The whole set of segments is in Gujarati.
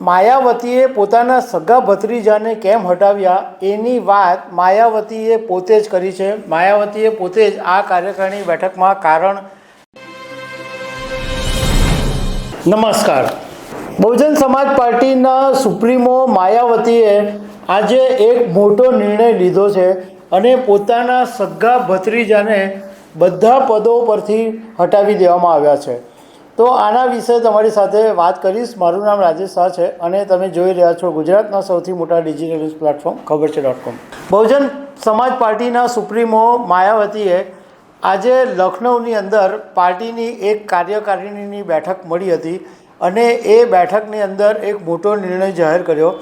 માયાવતીએ પોતાના સગા ભત્રીજાને કેમ હટાવ્યા? એની વાત માયાવતીએ પોતે જ કરી છે. માયાવતીએ પોતે જ આ કાર્યકારિણી બેઠકમાં કારણ નમસ્કાર. બહુજન સમાજ પાર્ટીના સુપ્રીમો માયાવતીએ આજે એક મોટો નિર્ણય લીધો છે અને પોતાના સગા ભત્રીજાને બધા પદો પરથી હટાવી દેવામાં આવ્યા છે. તો આના વિશે તમારી સાથે વાત કરીશ. મારું નામ રાજેશ શાહ છે અને તમે જોઈ રહ્યા છો ગુજરાતના સૌથી મોટા ડિજિટલ ન્યૂઝ પ્લેટફોર્મ, ખબર છે ડોટ કોમ બહુજન સમાજ પાર્ટીના સુપ્રીમો માયાવતીએ આજે લખનૌની અંદર પાર્ટીની એક કાર્યકારિણીની બેઠક મળી હતી અને એ બેઠકની અંદર એક મોટો નિર્ણય જાહેર કર્યો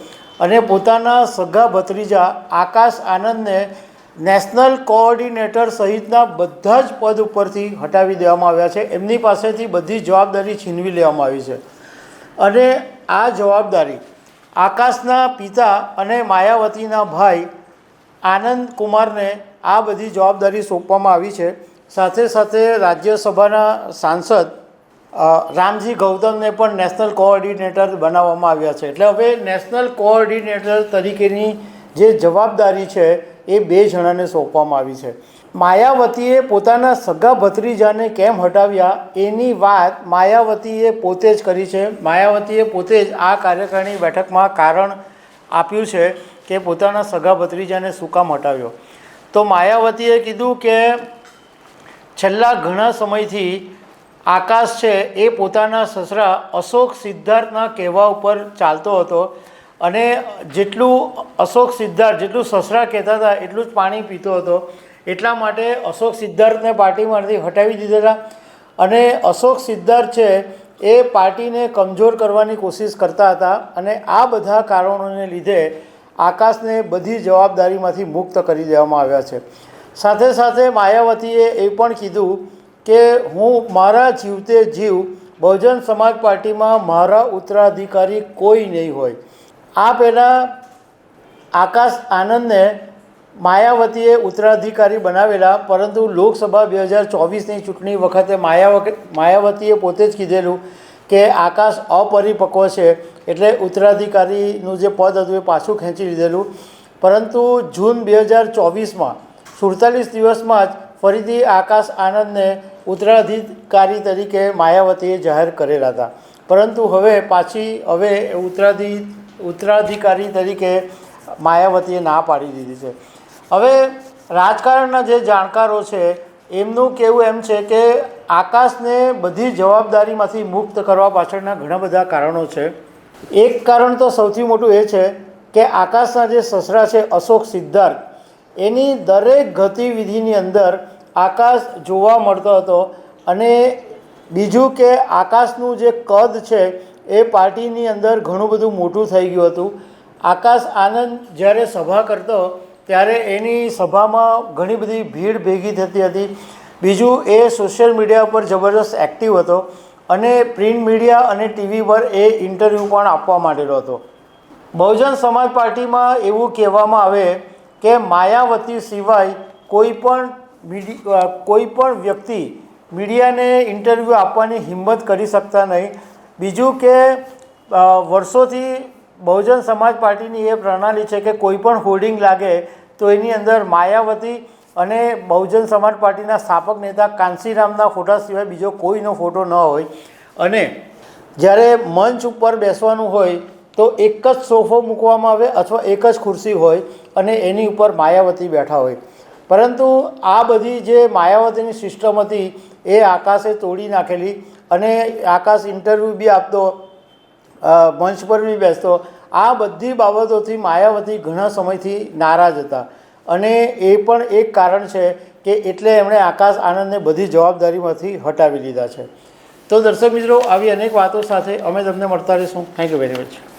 અને પોતાના સગા ભત્રીજા આકાશ આનંદને નેશનલ કોઓર્ડિનેટર સહિતના બધા જ પદ ઉપરથી હટાવી દેવામાં આવ્યા છે. એમની પાસેથી બધી જવાબદારી છીનવી લેવામાં આવી છે. અને આ જવાબદારી આકાશના પિતા અને માયાવતીના ભાઈ આનંદ કુમારને આ બધી જવાબદારી સોંપવામાં આવી છે. સાથે સાથે રાજ્યસભાના સાંસદ રામજી ગૌતમને પણ નેશનલ કોઓર્ડિનેટર બનાવવામાં આવ્યા છે. એટલે હવે નેશનલ કોઓર્ડિનેટર તરીકેની જે જવાબદારી છે એ બે જણાને સોંપવામાં આવી છે. માયાવતીએ પોતાના સગા ભત્રીજાને કેમ હટાવ્યા? એની વાત માયાવતીએ પોતે જ કરી છે. માયાવતીએ પોતે જ આ કાર્યકારિણી બેઠકમાં કારણ આપ્યું છે કે પોતાના સગા ભત્રીજાને શું કામ હટાવ્યો. તો માયાવતીએ કીધું કે છેલ્લા ઘણા સમયથી આકાશ છે એ પોતાના સસરા અશોક સિદ્ધાર્થના કહેવા ઉપર ચાલતો હતો. અને જેટલું અશોક સિદ્ધાર્થ, જેટલું સસરા કહેતા હતા, એટલું જ પાણી પીતો હતો. એટલા માટે અશોક સિદ્ધાર્થને પાર્ટીમાંથી હટાવી દીધેલા અને અશોક સિદ્ધાર્થ છે, એ પાર્ટીને કમજોર કરવાની કોશિશ કરતા હતા અને આ બધા કારણોને લીધે આકાશને બધી જવાબદારીમાંથી મુક્ત કરી દેવામાં આવ્યા છે. સાથે સાથે માયાવતીએ એ પણ કીધું કે, હું મારા જીવતે જીવ બહુજન સમાજ પાર્ટીમાં મારા ઉત્તરાધિકારી કોઈ નહીં હોય. આ પહેલાં આકાશ આનંદને માયાવતીએ ઉત્તરાધિકારી બનાવેલા, પરંતુ લોકસભા બે હજાર ચોવીસની ચૂંટણી વખતે માયાવ, માયાવતીએ પોતે જ કીધેલું કે આકાશ અપરિપક્વ છે, એટલે ઉત્તરાધિકારીનું જે પદ હતું એ પાછું ખેંચી લીધેલું. પરંતુ જૂન બે હજાર ચોવીસમાં, સુડતાલીસ દિવસમાં જ ફરીથી આકાશ આનંદને ઉત્તરાધિકારી તરીકે માયાવતીએ જાહેર કરેલા હતા. પરંતુ હવે પાછી, હવે ઉત્તરાધિ ઉત્તરાધિકારી તરીકે માયાવતીએ ના પાડી દીધી છે. હવે રાજકારણના જે જાણકારો છે, એમનું કહેવું એમ છે કે આકાશને બધી જવાબદારીમાંથી મુક્ત કરવા પાછળના ઘણા બધા કારણો છે. એક કારણ તો સૌથી મોટું એ છે કે આકાશના જે સસરા છે, અશોક સિદ્ધાર્થ, એની દરેક ગતિવિધિની અંદર આકાશ જોવા મળતો હતો અને બીજું કે આકાશનું જે કદ છે એ પાર્ટીની અંદર ઘણું બધું મોટું થઈ ગયું હતું. આકાશ આનંદ જ્યારે સભા કરતો, ત્યારે એની સભામાં ઘણી બધી ભીડ ભેગી થતી હતી. બીજું, એ સોશિયલ મીડિયા પર જબરદસ્ત એક્ટિવ હતો અને પ્રિન્ટ મીડિયા અને ટીવી પર એ ઇન્ટરવ્યૂ પણ આપવા માંડેલો હતો. બહુજન સમાજ પાર્ટીમાં એવું કહેવામાં આવે કે માયાવતી સિવાય કોઈ પણ કોઈ પણ વ્યક્તિ મીડિયાને ઇન્ટરવ્યૂ આપવાની હિંમત કરી શકતા નહીં. બીજું કે વર્ષોથી બહુજન સમાજ પાર્ટીની એ પ્રણાલી છે કે કોઈ પણ હોર્ડિંગ લાગે તો એની અંદર માયાવતી અને બહુજન સમાજ પાર્ટીના સ્થાપક નેતા કાંસીરામના ફોટા સિવાય બીજો કોઈનો ફોટો ન હોય. અને જ્યારે મંચ ઉપર બેસવાનું હોય તો એક જ સોફો મૂકવામાં આવે અથવા એક જ ખુરશી હોય અને એની ઉપર માયાવતી બેઠા હોય. પરંતુ આ બધી જે માયાવતીની સિસ્ટમ હતી, એ આકાશે તોડી નાખેલી અને આકાશ ઇન્ટરવ્યૂ બી આપતો મંચ પર બી બેસતો, આ બધી બાબતોથી માયાવતી ઘણા સમયથી નારાજ હતા. અને એ પણ એક કારણ છે કે એટલે એમણે આકાશ આનંદને બધી જવાબદારીમાંથી હટાવી લીધા છે. તો દર્શક મિત્રો, આવી અનેક વાતો સાથે અમે તમને મળતા રહીશું. Thank you very much